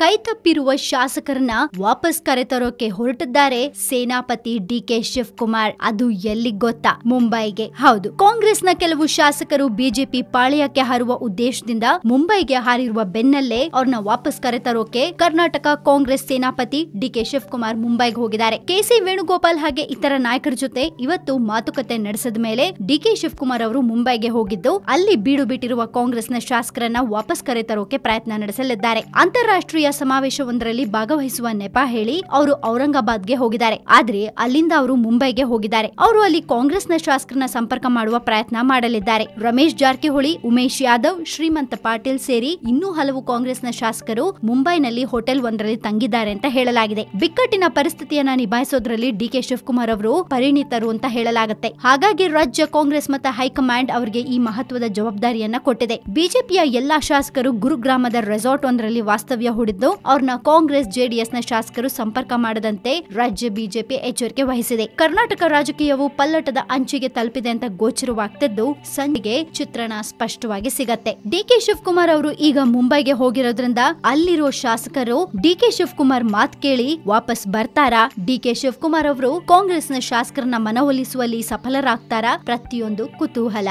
ಕೈತಪ್ಪಿರುವ ಶಾಸಕರನ್ನ ವಾಪಸ್ ಕರೆತರೋಕೆ ಹೊರಟಿದ್ದಾರೆ ಸೇನಾಪತಿ ಡಿ ಕೆ ಶಿವಕುಮಾರ್. ಅದು ಎಲ್ಲಿ ಗೊತ್ತಾ? ಮುಂಬೈಗೆ. ಹೌದು, ಕಾಂಗ್ರೆಸ್ನ ಕೆಲವು ಶಾಸಕರು ಬಿಜೆಪಿ ಪಾಳ್ಯಕ್ಕೆ ಹಾರುವ ಉದ್ದೇಶದಿಂದ ಮುಂಬೈಗೆ ಹಾರಿರುವ ಬೆನ್ನಲ್ಲೇ ಅವ್ರನ್ನ ವಾಪಸ್ ಕರೆತರೋಕೆ ಕರ್ನಾಟಕ ಕಾಂಗ್ರೆಸ್ ಸೇನಾಪತಿ ಡಿ ಕೆ ಶಿವಕುಮಾರ್ ಮುಂಬೈಗೆ ಹೋಗಿದ್ದಾರೆ. ಕೆಸಿ ವೇಣುಗೋಪಾಲ್ ಹಾಗೆ ಇತರ ನಾಯಕರ ಜೊತೆ ಇವತ್ತು ಮಾತುಕತೆ ನಡೆಸಿದ ಮೇಲೆ ಡಿ ಕೆ ಶಿವಕುಮಾರ್ ಅವರು ಮುಂಬೈಗೆ ಹೋಗಿದ್ದು, ಅಲ್ಲಿ ಬೀಡು ಬಿಟ್ಟಿರುವ ಕಾಂಗ್ರೆಸ್ನ ಶಾಸಕರನ್ನ ವಾಪಸ್ ಕರೆತರೋಕೆ ಪ್ರಯತ್ನ ನಡೆಸಲಿದ್ದಾರೆ. ಅಂತಾರಾಷ್ಟ್ರೀಯ ಸಮಾವೇಶವೊಂದರಲ್ಲಿ ಭಾಗವಹಿಸುವ ನೆಪ ಹೇಳಿ ಅವರು ಔರಂಗಾಬಾದ್ಗೆ ಹೋಗಿದ್ದಾರೆ. ಆದ್ರೆ ಅಲ್ಲಿಂದ ಅವರು ಮುಂಬೈಗೆ ಹೋಗಿದ್ದಾರೆ. ಅವರು ಅಲ್ಲಿ ಕಾಂಗ್ರೆಸ್ನ ಶಾಸಕರನ್ನ ಸಂಪರ್ಕ ಮಾಡುವ ಪ್ರಯತ್ನ ಮಾಡಲಿದ್ದಾರೆ. ರಮೇಶ್ ಜಾರಕಿಹೊಳಿ, ಉಮೇಶ್ ಯಾದವ್, ಶ್ರೀಮಂತ ಪಾಟೀಲ್ ಸೇರಿ ಇನ್ನೂ ಹಲವು ಕಾಂಗ್ರೆಸ್ನ ಶಾಸಕರು ಮುಂಬೈನಲ್ಲಿ ಹೋಟೆಲ್ ಒಂದರಲ್ಲಿ ತಂಗಿದ್ದಾರೆ ಅಂತ ಹೇಳಲಾಗಿದೆ. ಬಿಕ್ಕಟ್ಟಿನ ಪರಿಸ್ಥಿತಿಯನ್ನ ನಿಭಾಯಿಸೋದ್ರಲ್ಲಿ ಡಿ ಕೆ ಶಿವಕುಮಾರ್ ಅವರು ಪರಿಣಿತರು ಅಂತ ಹೇಳಲಾಗುತ್ತೆ. ಹಾಗಾಗಿ ರಾಜ್ಯ ಕಾಂಗ್ರೆಸ್ ಮತ್ತು ಹೈಕಮಾಂಡ್ ಅವರಿಗೆ ಈ ಮಹತ್ವದ ಜವಾಬ್ದಾರಿಯನ್ನ ಕೊಟ್ಟಿದೆ. ಬಿಜೆಪಿಯ ಎಲ್ಲಾ ಶಾಸಕರು ಗುರುಗ್ರಾಮದ ರೆಸಾರ್ಟ್ ಒಂದರಲ್ಲಿ ವಾಸ್ತವ್ಯ ಹೂಡಿದ್ದು ಅವ್ರನ್ನ ಕಾಂಗ್ರೆಸ್, ಜೆಡಿಎಸ್ನ ಶಾಸಕರು ಸಂಪರ್ಕ ಮಾಡದಂತೆ ರಾಜ್ಯ ಬಿಜೆಪಿ ಎಚ್ಚರಿಕೆ ವಹಿಸಿದೆ. ಕರ್ನಾಟಕ ರಾಜಕೀಯವು ಪಲ್ಲಟದ ಅಂಚಿಗೆ ತಲುಪಿದೆ ಅಂತ ಗೋಚರವಾಗ್ತಿದ್ದು ಸಂಜೆಗೆ ಚಿತ್ರಣ ಸ್ಪಷ್ಟವಾಗಿ ಸಿಗತ್ತೆ. ಡಿಕೆ ಶಿವಕುಮಾರ್ ಅವರು ಈಗ ಮುಂಬೈಗೆ ಹೋಗಿರೋದ್ರಿಂದ ಅಲ್ಲಿರೋ ಶಾಸಕರು ಡಿಕೆ ಶಿವಕುಮಾರ್ ಮಾತ್ ಕೇಳಿ ವಾಪಸ್ ಬರ್ತಾರಾ? ಡಿಕೆ ಶಿವಕುಮಾರ್ ಅವರು ಕಾಂಗ್ರೆಸ್ನ ಶಾಸಕರನ್ನ ಮನವೊಲಿಸುವಲ್ಲಿ ಸಫಲರಾಗ್ತಾರಾ? ಪ್ರತಿಯೊಂದು ಕುತೂಹಲ.